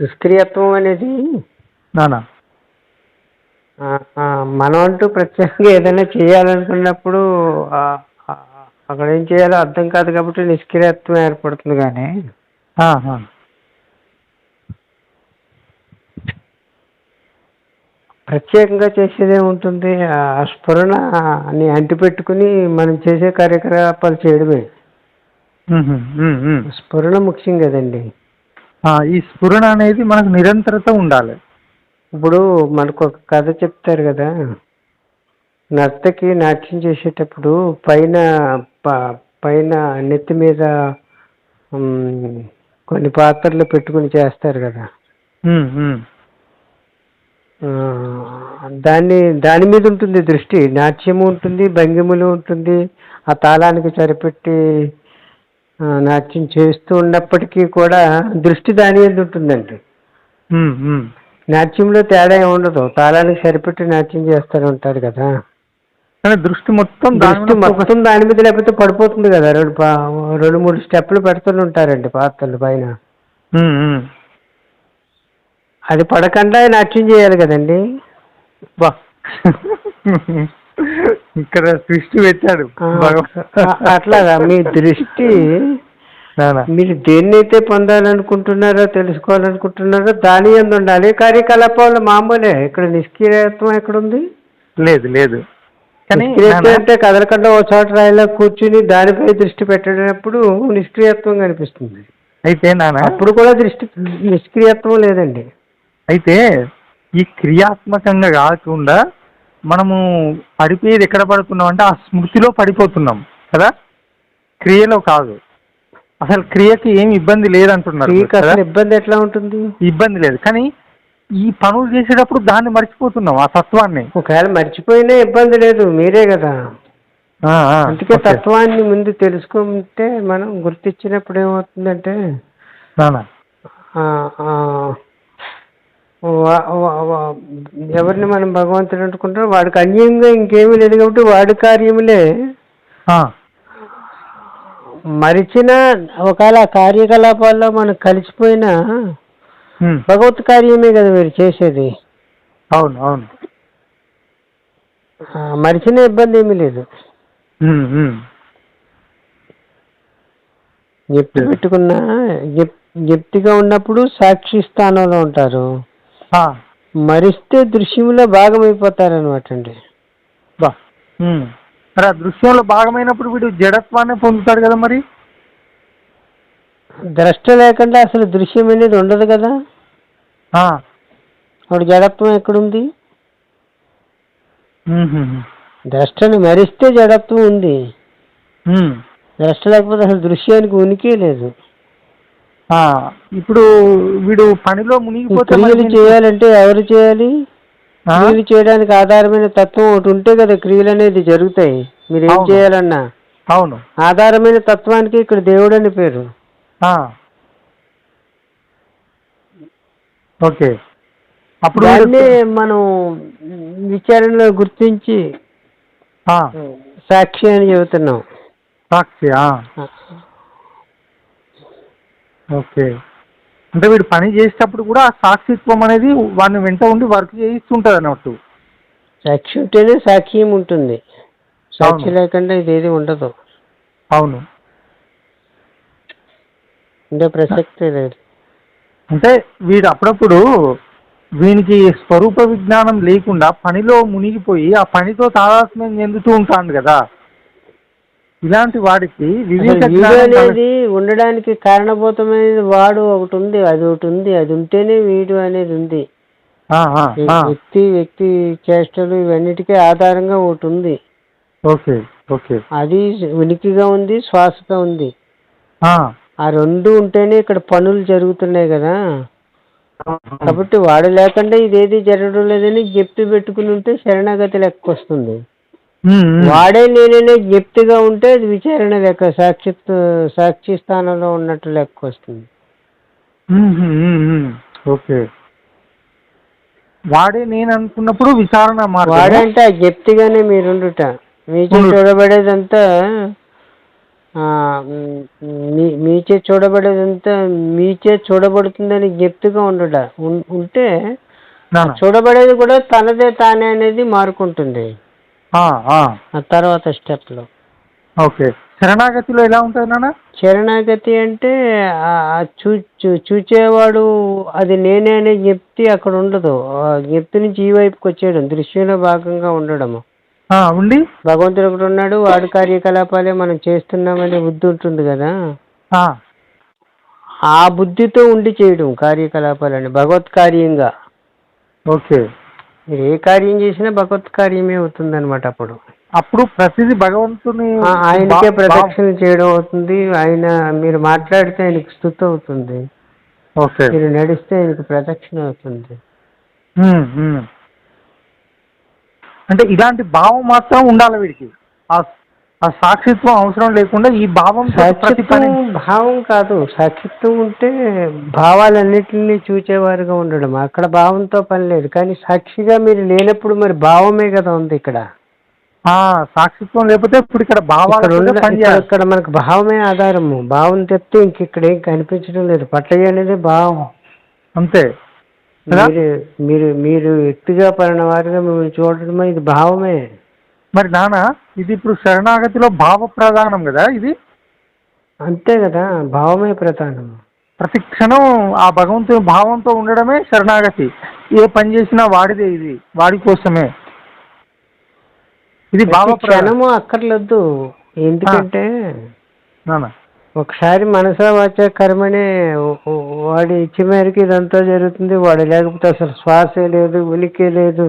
నిష్క్రియత్వం అనేది నానా. మనం అంటూ ప్రత్యేకంగా ఏదైనా చేయాలనుకున్నప్పుడు అక్కడ ఏం చేయాలో అర్థం కాదు కాబట్టి నిష్క్రియత్వం ఏర్పడుతుంది కానీ. ప్రత్యేకంగా చేసేది ఏముంటుంది ఆ స్ఫురణని అంటిపెట్టుకుని మనం చేసే కార్యకలాపాలు చేయడమే. స్ఫురణ ముఖ్యం కదండి. ఈ స్ఫురణ అనేది మనకు నిరంతరత ఉండాలి. ఇప్పుడు మనకు ఒక కథ చెప్తారు కదా నర్తకి నాట్యం చేసేటప్పుడు పైన పైన నెత్తి మీద కొన్ని పాత్రలు పెట్టుకుని చేస్తారు కదా. దాన్ని దాని మీద ఉంటుంది దృష్టి. నాట్యము ఉంటుంది భంగిమలు ఉంటుంది. ఆ తాళానికి సరిపెట్టి నాట్యం చేస్తూ ఉన్నప్పటికీ కూడా దృష్టి దాని మీద ఉంటుందండి. నాట్యంలో తేడా ఉండదు తాళానికి సరిపెట్టి నాట్యం చేస్తారు ఉంటారు కదా. కానీ దృష్టి మొత్తం దృష్టి మొత్తం దాని మీద లేకపోతే పడిపోతుంది కదా. రెండు రెండు మూడు స్టెప్లు పెడుతూనే ఉంటారండి పాత్రలు పైన. అది పడకుండా నాట్యం చేయాలి కదండి. బా. ఇక్కడ సృష్టి పెట్టాడు. అట్లాగా మీ దృష్టి. మీరు దేన్నైతే పొందాలనుకుంటున్నారో తెలుసుకోవాలనుకుంటున్నారో దాని ఎందు ఉండాలి. కార్యకలాపాలు మామూలే. ఇక్కడ నిష్క్రియత్వం ఎక్కడుంది? లేదు లేదు. నిష్క్రియత్వం అంటే కదలకుండా ఓ చోట రాయిలా కూర్చుని దానిపై దృష్టి పెట్టినప్పుడు నిష్క్రియత్వం కనిపిస్తుంది. అయితే నానా. అప్పుడు కూడా దృష్టి నిష్క్రియత్వం లేదండి. అయితే ఈ క్రియాత్మకంగా కాకుండా మనము పడిపోయేది ఎక్కడ పడుతున్నాం అంటే ఆ స్మృతిలో పడిపోతున్నాం కదా? క్రియలో కాదు. అసలు క్రియకి ఏమి ఇబ్బంది లేదంటున్నారు ఇబ్బంది ఎట్లా ఉంటుంది? ఇబ్బంది లేదు. కానీ ఈ పనులు చేసేటప్పుడు దాన్ని మర్చిపోతున్నాం ఆ తత్వాన్ని. ఒకవేళ మర్చిపోయినా ఇబ్బంది లేదు మీరే కదా. అందుకే. తత్వాన్ని ముందు తెలుసుకుంటే మనం గుర్తించినప్పుడు ఏమవుతుందంటే ఎవరిని మనం భగవంతుడు అనుకుంటారో వాడికి అన్యంగా ఇంకేమీ లేదు కాబట్టి వాడి కార్యములే. మరిచిన ఒకవేళ కార్యకలాపాల్లో మనం కలిసిపోయినా భగవత్ కార్యమే కదా మీరు చేసేది. అవును అవును. మరిచిన ఇబ్బంది ఏమీ లేదు. జ్ఞప్తి పెట్టుకున్న జ్ఞప్తిగా ఉన్నప్పుడు సాక్షి స్థానంలో ఉంటారు. మరిస్తే దృశ్యంలో భాగమైపోతారనమాట అండి బా. మరి ఆ దృశ్యంలో భాగమైనప్పుడు వీడు జడత్వాన్ని పొందుతాడు కదా మరి? ద్రష్ట లేకుండా అసలు దృశ్యం అనేది ఉండదు కదా? అప్పుడు జడత్వం ఎక్కడుంది? ద్రష్టని మరిస్తే జడత్వం ఉంది. ద్రష్ట లేకపోతే అసలు దృశ్యానికి ఉనికి లేదు. ఇప్పుడు వీడు పనిలో మునిగిపోతే క్రియలు చేయాలంటే ఎవరు చేయాలి? క్రియలు చేయడానికి ఆధారమైన తత్వం ఒకటి ఉంటే కదా క్రియలు అనేది జరుగుతాయి. మీరు ఏం. చేయాలన్నా? అవును. ఆధారమైన తత్వానికి ఇక్కడ దేవుడు అని పేరు. ఓకే. అప్పుడు మనం విచారణలో గుర్తించి సాక్షి అని చెబుతున్నాం. సాక్షి ఓకే. అంటే వీడు పని చేసేటప్పుడు కూడా ఆ సాక్షిత్వం అనేది వాడిని వెంట ఉండి వర్క్ చేయిస్తుంటది అన్నట్టు సాక్షి ఉంటేనే సాక్ష్యం ఉంటుంది. సాక్షి. లేకుండా ఇదేది ఉండదు. అవును. ఉండే ప్రసక్తే లేదు. అంటే వీడు అప్పుడప్పుడు వీనికి స్వరూప విజ్ఞానం లేకుండా పనిలో మునిగిపోయి ఆ పనితో తాదాత్మ్యం చెందుతూ ఉంటాడు కదా. ఇలాంటి వాడికి వివేక అనేది ఉండడానికి కారణభూతమైనది వాడు ఒకటి ఉంది అది ఒకటి ఉంది అది ఉంటేనే వీడు అనేది ఉంది. వ్యక్తి వ్యక్తి చేష్టలు ఇవన్నిటికీ ఆధారంగా ఒకటి ఉంది. Okay okay. అది ఉనికిగా ఉంది శ్వాసగా ఉంది. ఆ. రెండు ఉంటేనే ఇక్కడ పనులు జరుగుతున్నాయి కదా. కాబట్టి వాడు లేకుండా ఇదేది జరగడం లేదని జ్ఞప్తి పెట్టుకుని ఉంటే శరణాగతి లెక్క వస్తుంది. వాడే నేననే జ్ఞప్తిగా ఉంటే అది విచారణ లెక్క సాక్షి సాక్షి స్థానంలో ఉన్నట్టు లెక్క వస్తుంది. ఓకే వాడే నేను అనుకున్నప్పుడు విచారణ వాడంటే ఆ జ్ఞప్తిగానే మీరుండుట. ఉండు. చూడబడేదంతా మీచే చూడబడేదంతా మీచే చూడబడుతుందని జ్ఞప్తిగా ఉండడ ఉం- ఉంటే చూడబడేది కూడా తనదే తానే అనేది మారుకుంటుంది. తర్వాత స్టెప్లో. ఓకే. శరణాగతిలో ఎలా ఉంటుంది నాన్న? శరణాగతి అంటే చూ చూచేవాడు అది నేనే అనే జ్ఞప్తి అక్కడ ఉండదు. ఆ జ్ఞప్తి నుంచి ఈ వైపుకి వచ్చేయడం దృశ్యంలో భాగంగా ఉండడము. ఉండి? భగవంతుడు ఒకడు ఉన్నాడు వాడి కార్యకలాపాలే మనం చేస్తున్నామనే బుద్ధి ఉంటుంది కదా. ఆ, ఆ బుద్ధితో ఉండి చేయడం కార్యకలాపాలని భగవత్ కార్యంగా. ఓకే. మీరు ఏ కార్యం చేసినా భగవత్ కార్యమే అవుతుంది అనమాట అప్పుడు. అప్పుడు ప్రతిదీ భగవంతుని ఆయనకే ప్రదక్షిణ చేయడం అవుతుంది. ఆయన మీరు మాట్లాడితే ఆయనకి స్థుతి అవుతుంది. ఓకే. మీరు నడిస్తే ఆయనకి ప్రదక్షిణ అవుతుంది. అంటే ఇలాంటి భావం మాత్రం ఉండాలి వీడికి. ఆ ఆ సాక్షిత్వం అవసరం లేకుండా ఈ భావం సాక్షిత్వం భావం కాదు. సాక్షిత్వం ఉంటే భావాలన్నిటిని చూచేవారుగా ఉండడం. అక్కడ భావంతో పని లేదు. కానీ సాక్షిగా మీరు లేనప్పుడు మరి భావమే కదా ఉంది ఇక్కడ. ఆ సాక్షిత్వం లేకపోతే ఇప్పుడు ఇక్కడ భావాలు ఇక్కడ- మనకు భావమే ఆధారము. భావం తెప్పితే ఇంక ఇక్కడ ఏం కనిపించడం లేదు. పట్టయ్య అనేది భావం. అంతే? మీరు మీరు మీరు వ్యక్తిగా పడిన వారిగా మిమ్మల్ని చూడడమే ఇది భావమే. మరి నాన్న ఇది ఇప్పుడు శరణాగతిలో భావ ప్రధానం కదా ఇది? అంతే కదా భావమే ప్రధానం. ప్రతి క్షణం ఆ భగవంతుని భావంతో ఉండడమే శరణాగతి. ఏ పని చేసినా వాడిదే ఇది వాడి కోసమే. ఇది భావ క్షణము అక్కర్లేదు ఎందుకంటే ఒకసారి మనసా వాచ కర్మనే వాడి ఇచ్చే మేరకు ఇదంతా జరుగుతుంది వాడు లేకపోతే అసలు శ్వాసే లేదు ఉనికి లేదు.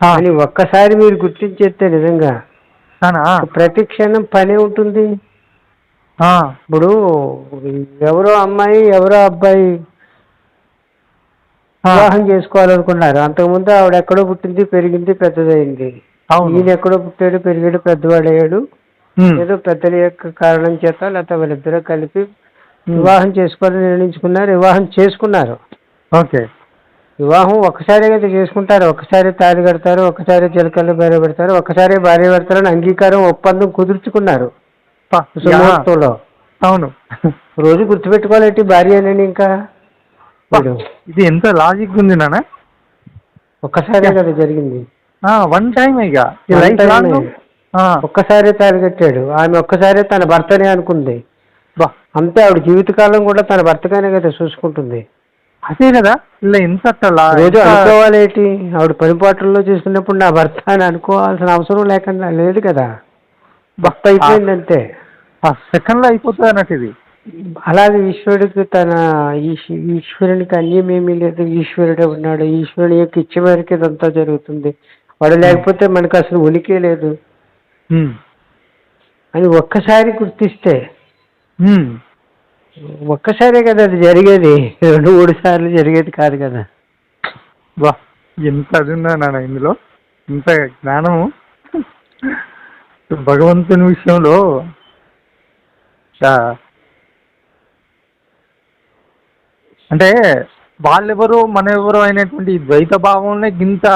అని ఒక్కసారి మీరు గుర్తించేస్తే నిజంగా ప్రతి క్షణం పనే ఉంటుంది. ఇప్పుడు ఎవరో అమ్మాయి ఎవరో అబ్బాయి వివాహం చేసుకోవాలనుకున్నారు. అంతకుముందు ఆవిడ ఎక్కడో పుట్టింది పెరిగింది పెద్దదైంది. ఈయన ఎక్కడో పుట్టాడు పెరిగాడు పెద్దవాడయ్యాడు. ఉమ్, ఏదో పెద్దల యొక్క కారణం చేత లేకపోతే వాళ్ళిద్దరూ కలిపి వివాహం చేసుకోవాలని నిర్ణయించుకున్నారు వివాహం చేసుకున్నారు. ఓకే. వివాహం ఒక్కసారి కదా చేసుకుంటారు. ఒక్కసారి తాళి కడతారు ఒక్కసారి చిలకలు భార్య పెడతారు ఒక్కసారి భార్య పెడతారని అంగీకారం ఒప్పందం కుదుర్చుకున్నారు. సుముహూర్తంలో అవును. రోజు గుర్తుపెట్టుకోవాలంటే భార్య అని ఇంకా ఇది ఎంత లాజిక్ ఉంది నాన్న? ఒక్కసారే కదా జరిగింది. వన్ టైం ఇక. ఒక్కసారే తాళి కట్టాడు. ఆమె ఒక్కసారే తన భర్తనే అనుకుంది. అంతే ఆవిడ జీవితకాలం కూడా తన భర్తగానే కదా చూసుకుంటుంది. అదే కదా ఇలా ఎంత అట్లా రోజు ఎంత- అనుకోవాలేంటి? ఆవిడ పనిపాట్లలో చూసుకున్నప్పుడు నా భర్త అని అనుకోవాల్సిన అవసరం లేకుండా లేదు కదా. భర్త అయిపోయింది అంతే సెకండ్లో అయిపోతుంది అన్నట్టు ఇది. అలాగే ఈశ్వరుడికి తన ఈశ్- ఈశ్వరునికి అన్యమేమీ లేదు. ఈశ్వరుడే ఉన్నాడు. ఈశ్వరుని యొక్క ఇచ్చే మేరకు ఇదంతా జరుగుతుంది. వాడు లేకపోతే మనకు అసలు ఉనికి లేదు. అని ఒక్కసారి గుర్తిస్తే. ఒక్కసారే కదా అది జరిగేది. రెండు మూడు సార్లు జరిగేది కాదు కదా. వా ఎంత అది ఉందా నాన్న ఇందులో? ఇంత జ్ఞానం భగవంతుని విషయంలో అంటే వాళ్ళెవరు మన ఎవరు అయినటువంటి ద్వైత భావంలో ఇంత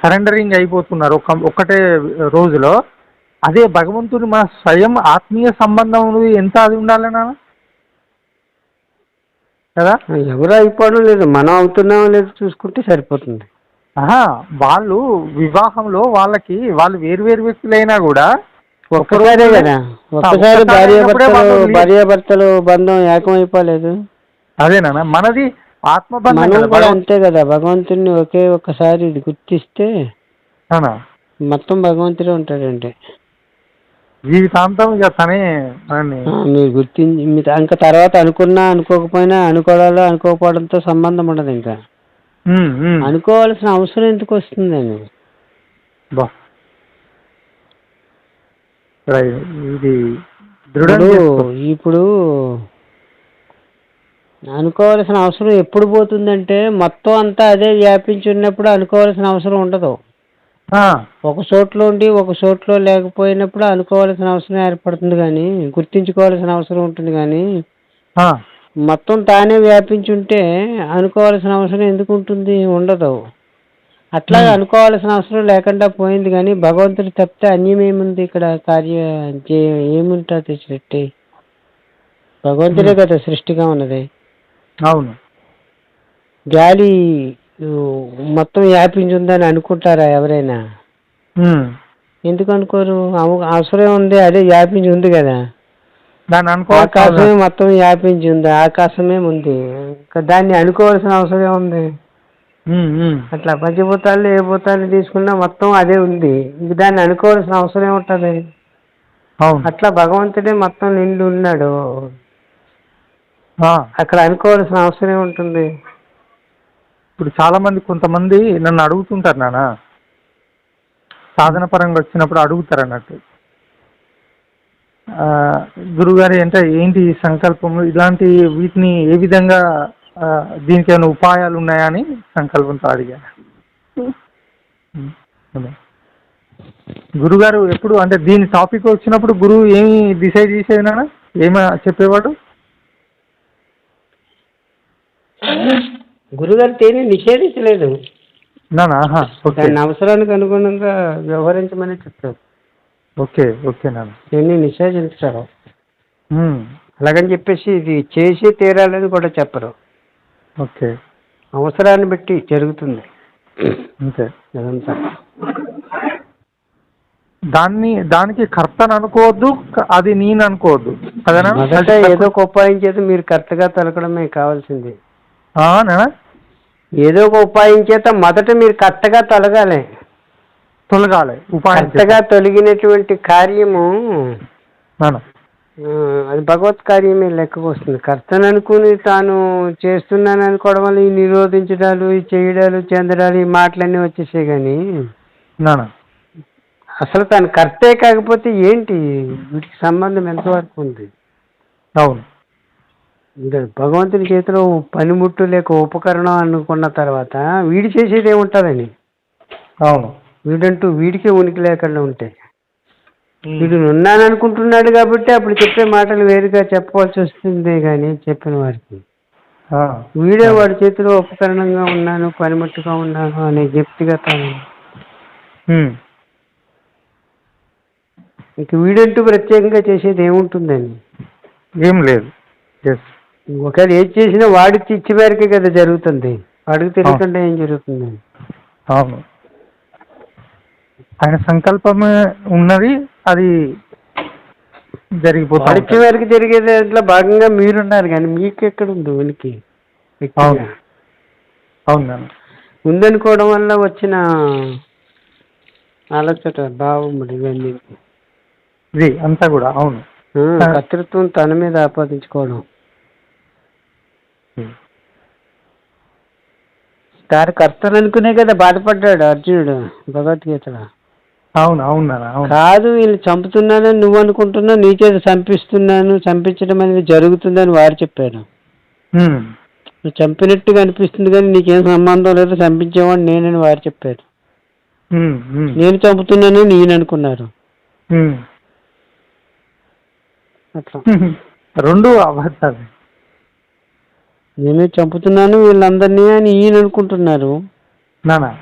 సరెండరింగ్ అయిపోతున్నారు. ఒక ఒక్కటే రోజులో. అదే భగవంతుని మన స్వయం ఆత్మీయ సంబంధం ఎంత అది ఉండాలి నాన్న? కదా? ఎవరు అయిపోవడం లేదు. మనం అవుతున్నామో లేదో చూసుకుంటే సరిపోతుంది. ఆహా వాళ్ళు వివాహంలో వాళ్ళకి వాళ్ళు వేరు వేరు వ్యక్తులైనా కూడా ఒక్కసారే కదా? ఒక్కసారి భార్య భర్తలు భార్యాభర్తలు బంధం ఏకమైపోలేదు అదేనా మనది ఆత్మబంధం కూడా అంతే కదా? భగవంతుడిని ఒకే ఒక్కసారి ఇది గుర్తిస్తే మొత్తం భగవంతుడే ఉంటాడండి జీవితాంతం ఇక తనే మీరు గుర్తించి మీ- ఇంకా తర్వాత అనుకున్నా అనుకోకపోయినా అనుకోవడాలో అనుకోకపోవడంతో సంబంధం ఉండదు ఇంకా. అనుకోవాల్సిన అవసరం ఎందుకు బా. ఇది దృఢం ఇప్పుడు. ఇప్పుడు అనుకోవాల్సిన అవసరం ఎప్పుడు పోతుందంటే మొత్తం అంతా అదే వ్యాపించి ఉన్నప్పుడు అనుకోవాల్సిన అవసరం ఉండదు ఒక చోట్లో ఉండి ఒక చోట్లో లేకపోయినప్పుడు అనుకోవాల్సిన అవసరం ఏర్పడుతుంది కానీ గుర్తించుకోవాల్సిన అవసరం ఉంటుంది కానీ మొత్తం తానే వ్యాపించి ఉంటే అనుకోవాల్సిన అవసరం ఎందుకు ఉంటుంది? ఉండదు. అట్లా. అనుకోవాల్సిన అవసరం లేకుండా పోయింది కానీ భగవంతుడు తప్పితే అన్యం ఏముంది ఇక్కడ కార్య ఏముంటుంది సృష్టి? భగవంతుడే. కదా సృష్టిగా ఉన్నది. అవును. గాలి మొత్తం వ్యాపించి ఉందని అనుకుంటారా ఎవరైనా. ఎందుకు అనుకోరు? అవ- అవసరం ఉంది అదే వ్యాపించి ఉంది కదా. దాన్ని ఆకాశమే మొత్తం వ్యాపించి ఉంది ఆకాశమే ఉంది. ఇంకా దాన్ని అనుకోవాల్సిన అవసరం ఉంది. అట్లా పంచభూతాలు ఏ భూతాలు తీసుకున్నా మొత్తం అదే ఉంది. ఇంక దాన్ని అనుకోవాల్సిన అవసరం ఏముంటది? అవును. అట్లా భగవంతుడే మొత్తం నిండి ఉన్నాడు. అక్కడ అనుకోవాల్సిన అవసరం ఏముంటుంది? ఇప్పుడు చాలా మంది కొంతమంది నన్ను అడుగుతుంటారు నాన్న. సాధన పరంగా వచ్చినప్పుడు అడుగుతారు అన్నట్టు గురుగారు అంటే ఏంటి సంకల్పం? ఇలాంటి వీటిని ఏ విధంగా దీనికి ఏమైనా ఉపాయాలు ఉన్నాయా అని సంకల్పంతో అడిగా. గురుగారు ఎప్పుడు అంటే దీని టాపిక్ వచ్చినప్పుడు గురువు ఏమి డిసైడ్ చేసేది నాన్న? ఏమి చెప్పేవాడు? గురుగారు తేని నిషేధించలేదు. నానా? ఆహా, ఓకే. దాని అవసరానికి అనుగుణంగా వ్యవహరించమని చెప్తారు ఓకే ఓకే దేన్ని నిషేధించరు. అలాగని చెప్పేసి ఇది చేసి తీరాలని కూడా చెప్పరు. ఓకే. అవసరాన్ని బట్టి జరుగుతుంది. అంతే అదంతా. దాన్ని దానికి కర్తను అనుకోవద్దు అది నేను అనుకోవద్దు. అదేనా? మొదట ఏదో ఒక ఉపాయం చేత మీరు కరెక్ట్గా తొలగడమే కావాల్సింది. నానా? ఏదో ఒక ఉపాయం చేత మొదట మీరు కరెక్ట్గా తొలగాలి. తొలగాలి. ఉపాయం కరెక్ట్గా తొలగినటువంటి కార్యము అది భగవత్ కార్యమే లెక్కకు వస్తుంది. కర్తను అనుకుని తాను చేస్తున్నాను అనుకోవడం వల్ల ఈ నిరోధించడాలు ఈ చేయడాలు చెందడాలు ఈ మాటలన్నీ వచ్చేసాయి కానీ అసలు తను కర్తే కాకపోతే ఏంటి? వీటికి సంబంధం ఎంతవరకు ఉంది? అవును. ఇంకా భగవంతుని చేతిలో పనిముట్టు లేక ఉపకరణం అనుకున్న తర్వాత వీడి చేసేది ఏముంటుందని అవును. వీడంటూ వీడికే ఉనికి లేకుండా ఉంటే. వీడు ఉన్నాను అనుకుంటున్నాడు కాబట్టి అప్పుడు చెప్పే మాటలు వేరుగా చెప్పవలసి వస్తుంది కానీ చెప్పిన వారికి. వీడే వాడి చేతిలో ఉపకరణంగా ఉన్నాను పనిముట్టుగా ఉన్నాను అనే వ్యక్తిగత ఉమ్, ఇంక వీడంటూ ప్రత్యేకంగా చేసేది ఏముంటుందని ఏం లేదు. ఎస్ ఒకవేళ ఏది చేసినా వాడికి ఇచ్చి మేరకే కదా జరుగుతుంది. వాడికి తెలియకుండా ఏం జరుగుతుంది? అవును. ఆయన సంకల్పమే ఉన్నది అది జరిగిపోతా వాడిచ్చే ఉంటుంది. మేరకు జరిగే దాంట్లో భాగంగా మీరున్నారు కానీ మీకు ఎక్కడ ఉంది ఉనికి? అవును. ఉందనుకోవడం వల్ల వచ్చిన ఆలోచన భావం ఇవన్నీ. ఇది అంతా కూడా అవును. కర్తృత్వం తన మీద ఆపాదించుకోవడం. కర్తను అనుకునే కదా బాధపడ్డాడు అర్జునుడు భగవద్గీతలో. అవును అవును నాన్న అవును. కాదు వీళ్ళు చంపుతున్నానని నువ్వు అనుకుంటున్నావు నీ చేత చంపిస్తున్నాను చంపించడం అనేది జరుగుతుందని వారు చెప్పాడు. ఉమ్, నువ్వు చంపినట్టుగా అనిపిస్తుంది కానీ నీకేం సంబంధం లేదు చంపించేవాడు నేనని వారు చెప్పారు ఉమ్, ఉమ్, నేను చంపుతున్నాను నేను అనుకున్నారు. ఉమ్. అట్లా. రెండు అబద్ధాలు. నేనే చంపుతున్నాను వీళ్ళందరినీ అని ఈయన అనుకుంటున్నారు. నానా.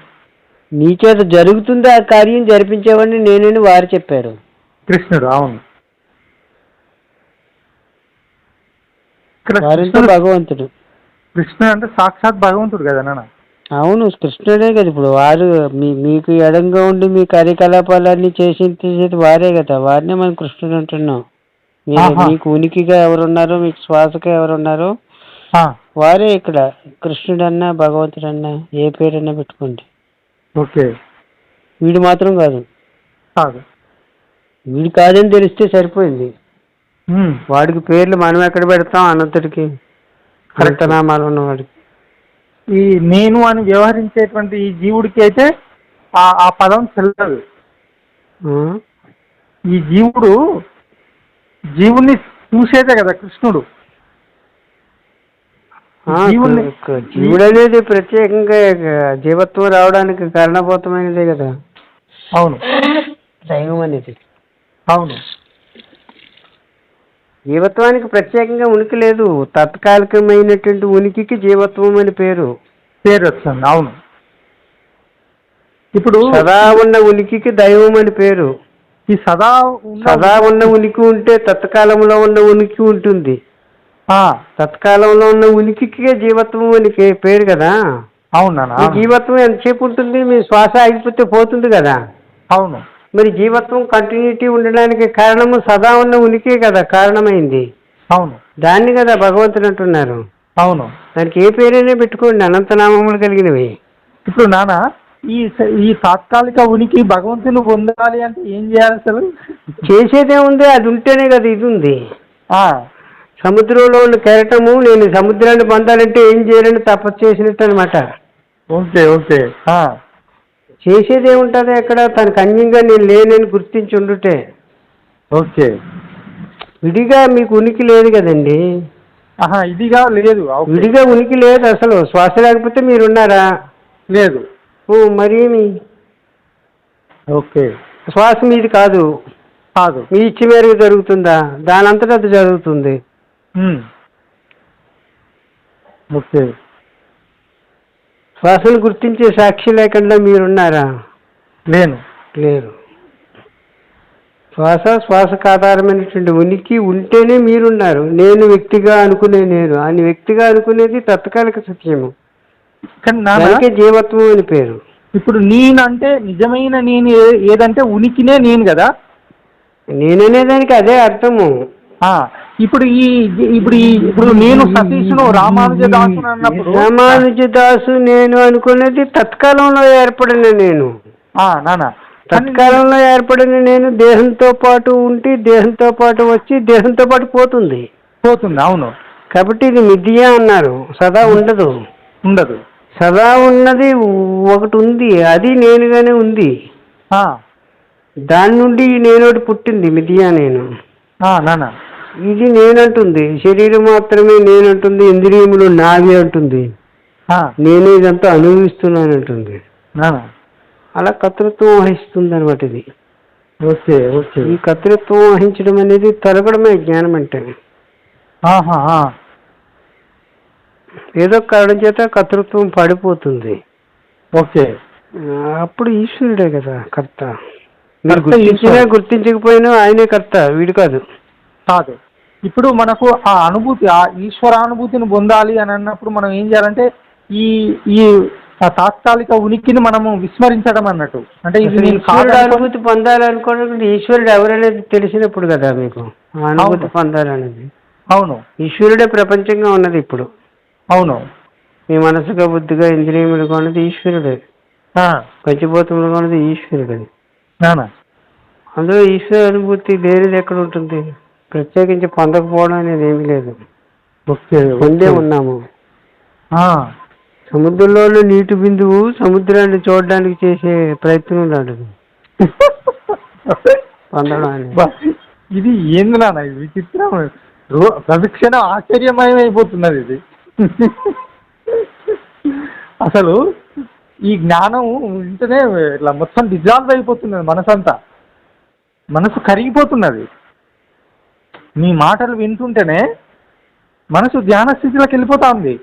నీ చేత జరుగుతుంది ఆ కార్యం జరిపించేవాడిని నేనని వారు చెప్పారు. కృష్ణుడు అవును. ఇక్కడ కృష్ణుడు భగవంతుడు. కృష్ణుడు అంటే సాక్షాత్ భగవంతుడు కదా నాన్న అవును కృష్ణుడే కదా ఇప్పుడు. వారు మీ మీకు ఎడంగా ఉండి మీ కార్యకలాపాలన్నీ చేసి తీసేది వారే కదా. వారినే మనం కృష్ణుడు అంటున్నాం. మీరు ఆహా. మీకు ఉనికిగా ఎవరున్నారో మీకు శ్వాసగా ఎవరున్నారో వారే ఇక్కడ కృష్ణుడన్నా భగవంతుడన్నా ఏ పేరన్నా పెట్టుకోండి. ఓకే. వీడు మాత్రం కాదు. కాదు. వీడు కాదని తెలిస్తే సరిపోయింది. వాడికి పేర్లు మనం ఎక్కడ పెడతాం అనంతుడికి కరెక్ట్ నామాలు ఉన్నవాడికి. ఈ నేను అని వ్యవహరించేటువంటి ఈ జీవుడికి అయితే ఆ ఆ పదం చెల్లదు? ఈ జీవుడు జీవుణ్ణి చూసేదే కదా కృష్ణుడు. జీవుణ్ణి- జీవుడు అనేది ప్రత్యేకంగా జీవత్వం రావడానికి కారణభూతమైనదే కదా. అవును. దైవం అనేది. అవును. జీవత్వానికి ప్రత్యేకంగా ఉనికి లేదు. తాత్కాలికమైనటువంటి ఉనికికి జీవత్వం అని పేరు. పేరు వస్తుంది. అవును. ఇప్పుడు సదా ఉన్న ఉనికికి దైవం అని పేరు. ఈ సదా ఉన్న- సదా ఉన్న ఉనికి ఉంటే తత్కాలంలో ఉన్న ఉనికి ఉంటుంది. తత్కాలంలో ఉన్న ఉనికికే జీవత్వం అని పేరు కదా? అవునా జీవత్వం ఎంతసేపు ఉంటుంది? మీ శ్వాస ఆగిపోతే పోతుంది కదా? అవును. మరి జీవత్వం కంటిన్యూటీ ఉండడానికి కారణము సదా ఉన్న ఉనికే కదా కారణమైంది. అవును. దాన్ని కదా భగవంతుడు అంటున్నారు. అవును. దానికి ఏ పేరైనా పెట్టుకోండి అనంతనామములు కలిగినవి. ఇప్పుడు నాన్న ఈ ఈ తాత్కాలిక ఉనికి భగవంతుని పొందాలి అంటే ఏం చేయాలి అసలు? చేసేదే ఉంది అది ఉంటేనే కదా ఇది ఉంది. సముద్రంలో ఉన్న కెరటము నేను సముద్రాన్ని పొందాలంటే ఏం చేయాలని తపస్సు చేసినట్టు అనమాట ఓకే ఓకే. చేసేది ఏముంటుంది అక్కడ? తనకు అన్యంగా నేను లేనని గుర్తించి ఉండుటే. ఓకే. విడిగా మీకు ఉనికి లేదు కదండి? ఇదిగా లేదు. విడిగా ఉనికి లేదు అసలు. శ్వాస లేకపోతే మీరున్నారా? లేదు. ఓ మరేమి? ఓకే. శ్వాస మీది కాదు. కాదు. మీ ఇచ్చి మేరకు జరుగుతుందా? దాని అంతటా అది జరుగుతుంది. ఓకే శ్వాసను గుర్తించే సాక్షి లేకుండా మీరున్నారా? లేను. లేరు. శ్వాస శ్వాసకు ఆధారమైనటువంటి ఉనికి ఉంటేనే మీరున్నారు. నేను వ్యక్తిగా అనుకునే నేను. అని వ్యక్తిగా అనుకునేది తత్కాలిక సత్యము. దానికే జీవత్వం అని పేరు. ఇప్పుడు నేనంటే నిజమైన నేను ఏదంటే ఉనికినే నేను కదా? నేననే దానికి అదే అర్థము. ఇప్పుడు ఈ ఇప్పుడు ఈ ఇప్పుడు నేను సతీష్ను రామానుజ దాసును అన్నప్పుడు రామానుజదాసు నేను అనుకునేది తత్కాలంలో ఏర్పడిన నేను. తత్కాలంలో ఏర్పడిన నేను దేహంతో పాటు ఉండి దేహంతో పాటు వచ్చి దేహంతో పాటు పోతుంది. పోతుంది అవును. కాబట్టి ఇది మిథ్య అన్నారు. సదా ఉండదు. ఉండదు. సదా ఉన్నది ఒకటి ఉంది. అది నేనుగానే ఉంది. దాని నుండి నేనోటి పుట్టింది మిథియా నేను. ఆ, నాన్న ఇది నేనంటుంది. శరీరం మాత్రమే నేనంటుంది ఇంద్రియములు నావి అంటుంది. నేను ఇదంతా అనుభవిస్తున్నాను అంటుంది నాన్న అలా కర్తృత్వం వహిస్తుంది అనమాట ఇది. Okay okay. ఈ కర్తృత్వం వహించడం అనేది తొలగడమే జ్ఞానం అంటే. ఏదో కారణం చేత కర్తృత్వం పడిపోతుంది. ఓకే. అప్పుడు ఈశ్వరుడే కదా కర్త. గుర్తించినా. గుర్తించకపోయినా ఆయనే కర్త వీడు కాదు. కాదు. ఇప్పుడు మనకు ఆ అనుభూతి ఆ ఈశ్వరానుభూతిని పొందాలి అని అన్నప్పుడు మనం ఏం చేయాలంటే ఈ ఈ తాత్కాలిక ఉనికిని మనము విస్మరించడం అన్నట్టు. అంటే ఇది అనుభూతి పొందాలనుకోవడం ఈశ్వరుడు ఎవరనేది తెలిసినప్పుడు కదా మీకు? అనుభూతి. పొందాలనేది. అవును. ఈశ్వరుడే ప్రపంచంగా ఉన్నది ఇప్పుడు. అవును. మీ మనసుగా బుద్ధిగా ఇంద్రియములుగా ఉన్నది ఈశ్వరుడే. పంచభూతములుగా ఉన్నది ఈశ్వరుడే. అందులో ఈశ్వర అనుభూతి లేనిది ఎక్కడ ఉంటుంది? ప్రత్యేకించి పొందకపోవడం అనేది ఏమీ లేదు. ఓకే పొందే. ఉన్నాము. ఆ, సముద్రంలోని నీటి బిందువు సముద్రాన్ని చూడడానికి చేసే ప్రయత్నం లాంటిది పొందడం అనేది. బా, ఇది ఏంది నాన్న ఇది విచిత్రం. రో- ప్రతిక్షణం ఆశ్చర్యమయం అయిపోతున్నది ఇది. అసలు ఈ జ్ఞానం వింటనే ఇట్లా మొత్తం డిజాల్వ్ అయిపోతున్నది మనసంతా. మనసు కరిగిపోతున్నది. మీ మాటలు వింటుంటేనే మనసు ధ్యాన స్థితిలోకి వెళ్ళిపోతా ఉంది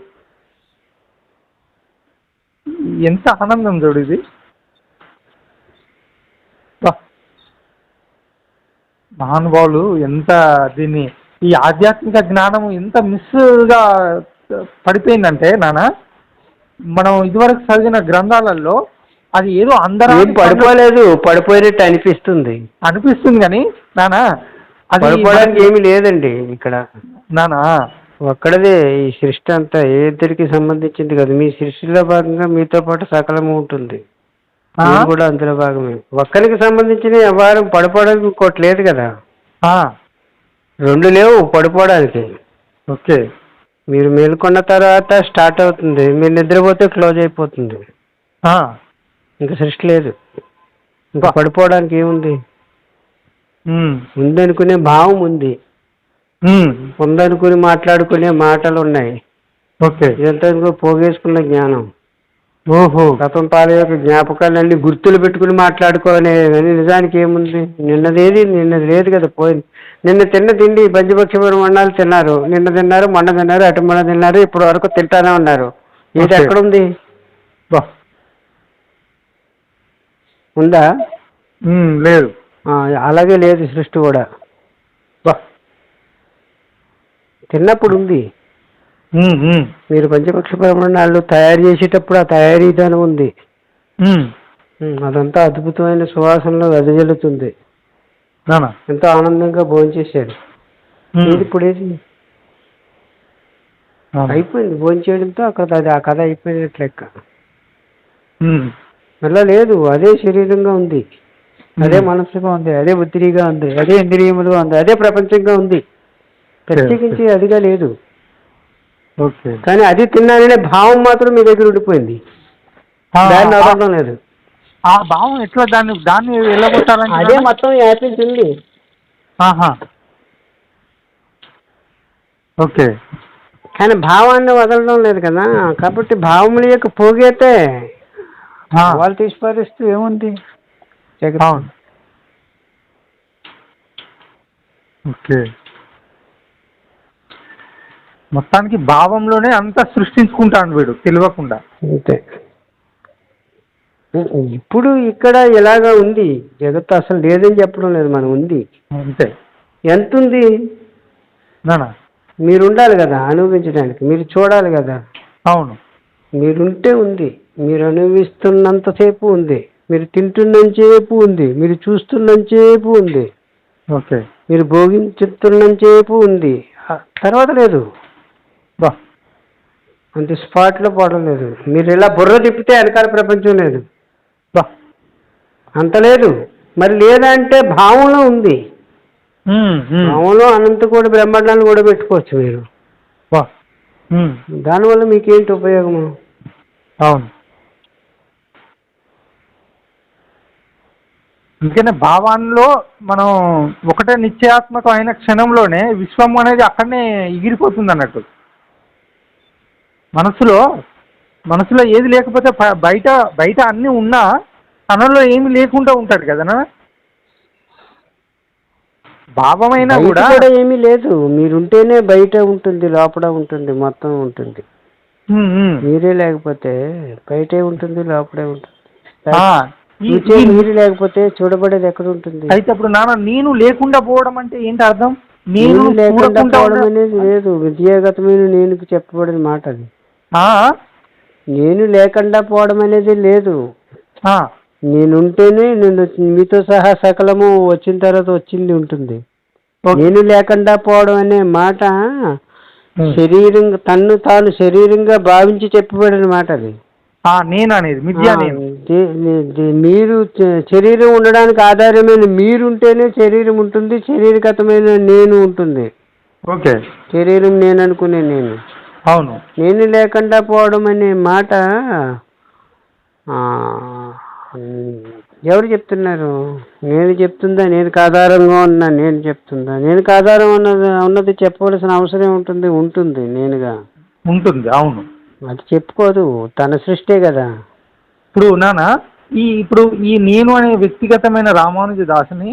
ఎంత ఆనందం చూడు ఇది. మహానుభావులు ఎంత దీన్ని ఈ ఆధ్యాత్మిక జ్ఞానము ఎంత మిస్గా పడిపోయిందంటే నాన్న మనం ఇదివరకు చదివిన గ్రంథాలలో అది ఏదో అందరూ పడిపోలేదు పడిపోయినట్టు అనిపిస్తుంది. అనిపిస్తుంది కానీ నాన్న అది పడిపోవడానికి ఏమీ లేదండి ఇక్కడ. నాన్న ఒక్కడదే ఈ సృష్టి అంతా ఏ ఇద్దరికి సంబంధించింది కదా. మీ సృష్టిలో భాగంగా మీతో పాటు సకలము ఉంటుంది? మీరు కూడా అందులో భాగమే. ఒక్కరికి సంబంధించిన వ్యవహారం పడిపోవడానికి ఇంకోటి లేదు కదా. రెండు లేవు పడిపోవడానికి ఓకే. మీరు మేల్కొన్న తర్వాత స్టార్ట్ అవుతుంది. మీరు నిద్రపోతే క్లోజ్ అయిపోతుంది. ఇంకా సృష్టి లేదు. ఇంకా పడిపోవడానికి ఏముంది? ఉందనుకునే భావం ఉంది. ఉందనుకుని మాట్లాడుకునే మాటలు ఉన్నాయి ఓకే. ఇదంతా పోగేసుకున్న జ్ఞానం. ఓహో. గతం తాల యొక్క జ్ఞాపకాలన్నీ గుర్తులు పెట్టుకుని మాట్లాడుకోనే కానీ నిజానికి ఏముంది? నిన్నదేది? నిన్నది లేదు కదా. పోయింది నిన్న తిన్న తిండి పంచపక్ష మన్నాలు తిన్నారు. నిన్న తిన్నారు మొన్న తిన్నారు అటు మొన్న తిన్నారు ఇప్పటి వరకు తింటానే ఉన్నారు. ఇది. ఎక్కడుంది? ఉందా? లేదు. అలాగే లేదు సృష్టి కూడా. బా. తిన్నప్పుడు ఉంది. మీరు పంచపక్ష ప్రమాణాలు తయారు చేసేటప్పుడు ఆ తయారీ విధానం ఉంది. అదంతా అద్భుతమైన సువాసనలో వెదజల్లుతుంది. ఎంతో ఆనందంగా భోంచేశారు ఉమ్. ఇది ఇప్పుడు. అయిపోయింది. భోంచేయడంతో అక్కడ అది ఆ కథ అయిపోయినట్లు లెక్క. ఉమ్, మళ్ళా లేదు అదే శరీరంగా ఉంది. అదే ఉమ్. మనస్సుగా ఉంది అదే బుద్ధిగా ఉంది అదే ఇంద్రియములుగా ఉంది అదే ప్రపంచంగా ఉంది. ప్రత్యేకించి అదిగా లేదు. ఓకే కానీ అది తిన్నాననే భావం మాత్రం మీ దగ్గర ఉండిపోయింది. దాన్ని లేదు. ఆ భావం ఎట్లా? దాన్ని దాన్ని అదే మొత్తం ఆహా. ఓకే కానీ భావాన్ని వదలడం లేదు కదా. కాబట్టి భావముల యొక్క పోగైతే వాళ్ళు తీసి పారేస్తూ ఏముంది? అవును. ఓకే. మొత్తానికి భావంలోనే అంతా సృష్టించుకుంటాడు వీడు తెలియకుండా. అంతే. ఇప్పుడు ఇక్కడ ఇలాగా ఉంది? జగత్తు అసలు లేదని చెప్పడం లేదు మనం ఉంది. అంతే. ఎంత ఉంది నానా మీరు ఉండాలి కదా అనుభవించడానికి. మీరు చూడాలి కదా. అవును. మీరుంటే ఉంది. మీరు అనుభవిస్తున్నంతసేపు ఉంది. మీరు తింటున్నంతసేపు ఉంది. మీరు చూస్తున్నంతసేపు ఉంది. ఓకే. మీరు భోగించుతున్నంతసేపు ఉంది. తర్వాత లేదు. బా. అంత స్పాట్లో పోవడం లేదు. మీరు ఇలా బుర్ర తిప్పితే వెనకాల ప్రపంచం లేదు. బా. అంత లేదు. మరి లేదా అంటే భావంలో ఉంది. భావంలో అనంత కూడా బ్రహ్మాండాన్ని కూడా పెట్టుకోవచ్చు మీరు. దానివల్ల మీకేంటి ఉపయోగము? అవును. అందుకనే భావాల్లో మనం ఒకటే నిశ్చయాత్మకం అయిన క్షణంలోనే విశ్వం అనేది అక్కడనే ఎగిరిపోతుంది అన్నట్టు. మనసులో మనసులో ఏది లేకపోతే బయట బయట అన్నీ ఉన్నా తనలో ఏమి లేకుండా ఉంటాడు కదా భావమైనా కూడా ఏమీ లేదు. మీరుంటేనే బయట ఉంటుంది లోపల ఉంటుంది మొత్తం ఉంటుంది. మీరే లేకపోతే బయటే ఉంటుంది లోపలే ఉంటుంది. ఈ- మీరు లేకపోతే చూడబడేది ఎక్కడ ఉంటుంది అయితే అప్పుడు నాన్న నేను లేకుండా పోవడం అంటే ఏంటి అర్థం? నేను లేకుండా పోవడం అనేది లేదు. విద్యాగతమైన నేను చెప్పబడిన మాట అది. నేను లేకుండా పోవడం అనేది లేదు. నేనుంటేనే నేను మీతో సహా సకలము వచ్చిన తర్వాత వచ్చింది ఉంటుంది. నేను లేకుండా పోవడం అనే మాట. శరీరం తన్ను తాను శరీరంగా భావించి చెప్పబడిన మాట అది. నేను అనేది మిథ్యా నేను. మీరు శరీరం ఉండడానికి ఆధారమైన మీరుంటేనే శరీరం ఉంటుంది శరీరగతమైన నేను ఉంటుంది. ఓకే. శరీరం నేను అనుకునే నేను. అవును. నేను లేకుండా పోవడం అనే మాట ఎవరు చెప్తున్నారు? నేను చెప్తుందా? నేను ఆధారంగా ఉన్నా నేను చెప్తుందా? నేను ఆధారం ఉన్నది ఉన్నది చెప్పవలసిన అవసరం ఉంటుంది ఉంటుంది నేనుగా. ఉంటుంది అవును. అది చెప్పుకోదు. తన సృష్టే కదా. ఇప్పుడు నాన్న ఈ ఇప్పుడు ఈ నేను అనే వ్యక్తిగతమైన రామానుజ దాసుని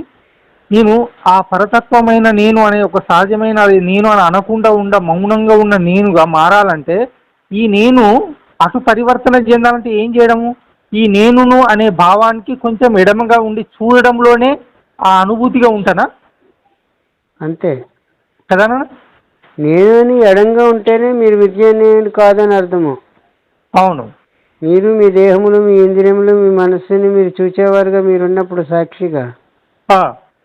నేను ఆ పరతత్వమైన నేను అనే ఒక సహజమైన అది నేను అని అనకుండా ఉండ మౌనంగా ఉన్న నేనుగా మారాలంటే ఈ నేను అటు పరివర్తన చెందాలంటే ఏం చేయడము? ఈ నేనును అనే భావానికి కొంచెం ఎడమగా ఉండి చూడడంలోనే ఆ అనుభూతిగా ఉంటానా? అంతే. కదా నాన్న నేనని ఎడంగా ఉంటేనే మీరు విద్య నేను కాదని అర్థము. అవును. మీరు మీ దేహములు మీ ఇంద్రియములు మీ మనస్సుని మీరు చూచేవారుగా మీరున్నప్పుడు సాక్షిగా.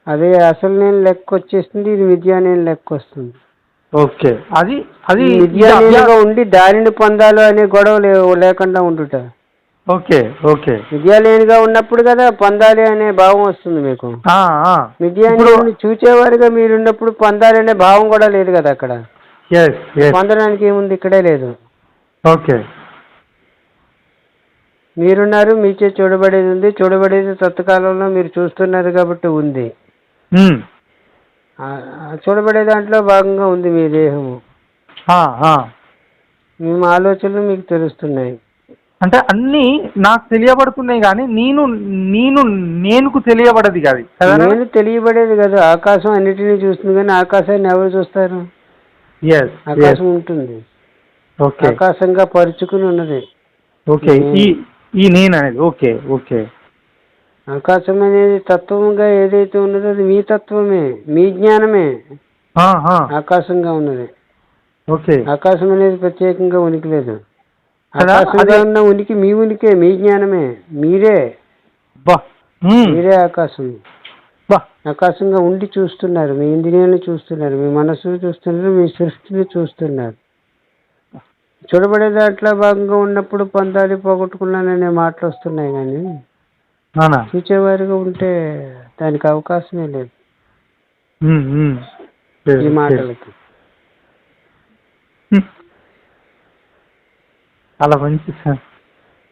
అదే అసలు నేను లెక్క వచ్చేస్తుంది ఇది విద్యా నేను లెక్క వస్తుంది. ఓకే. అది అది విద్యా ఉండి దారిని పొందాలో అనే గొడవ లేకుండా ఉండుట. Okay okay. విద్యా లేనిగా ఉన్నప్పుడు కదా పొందాలి అనే భావం వస్తుంది మీకు. ఆ, ఆ. విద్యా ఇప్పుడు నేను చూచేవారుగా మీరున్నప్పుడు పొందాలి అనే భావం కూడా లేదు కదా అక్కడ. పొందడానికి ఏముంది ఇక్కడే లేదు. ఓకే. మీరున్నారు మీచే చూడబడేది ఉంది. చూడబడేది తత్కాలంలో మీరు చూస్తున్నారు కాబట్టి ఉంది. చూడబడే దాంట్లో భాగంగా ఉంది మీ దేహము. ఆ, ఆ. మీ ఆలోచనలు మీకు తెలుస్తున్నాయి. అంటే అన్నీ నాకు తెలియబడుతున్నాయి కానీ నేను నేను నేనుకు తెలియబడది కాదు. కదా నేను తెలియబడేది కదా. ఆకాశం అన్నిటినీ చూస్తుంది కానీ ఆకాశాన్ని ఎవరు చూస్తారు? ఎస్ ఆకాశం ఉంటుంది. ఓకే ఆకాశంగా పరుచుకుని ఉన్నది. ఓకే ఈ ఈ నేను అనేది. ఓకే ఓకే ఆకాశం అనేది తత్వముగా ఏదైతే ఉన్నదో అది మీ తత్వమే మీ జ్ఞానమే. ఆకాశంగా ఉన్నది. ఓకే ఆకాశం అనేది ప్రత్యేకంగా ఉనికి లేదు. ఉన్న ఉనికి మీ ఉనికే మీ జ్ఞానమే మీరే. మీరే ఆకాశం. ఆకాశంగా ఉండి చూస్తున్నారు మీ ఇంద్రియాలను చూస్తున్నారు మీ మనస్సును చూస్తున్నారు మీ సృష్టిని చూస్తున్నారు. చూడబడే దాంట్లో భాగంగా ఉన్నప్పుడు పొందాలి పోగొట్టుకున్నాననే మాటలు వస్తున్నాయి కానీ చూచేవారిగా ఉంటే దానికి అవకాశమే లేదు. ఈ. మాటలకి. చాలా మంచి సార్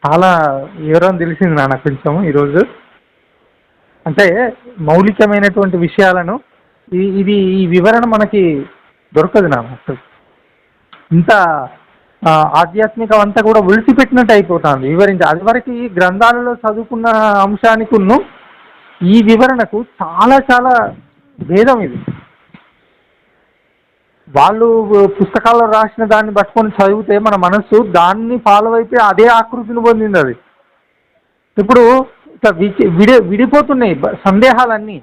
చాలా వివరం తెలిసింది నాన్న కొంచెం ఈరోజు. అంటే మౌలికమైనటువంటి విషయాలను ఈ- ఇది ఈ వివరణ మనకి దొరకదు నాన్న అసలు. ఇంత ఆధ్యాత్మికం అంతా కూడా ఒలిసిపెట్టినట్టు అయిపోతుంది. వివరించి అది వరకు ఈ గ్రంథాలలో చదువుకున్న అంశానికి ఈ వివరణకు చాలా చాలా భేదం ఇది. వాళ్ళు పుస్తకాల్లో రాసిన దాన్ని పట్టుకొని చదివితే మన మనస్సు దాన్ని ఫాలో అయిపోయి అదే ఆకృతిని పొందింది అది. ఇప్పుడు ఇట్లా విడి విడిపోతున్నాయి సందేహాలన్నీ.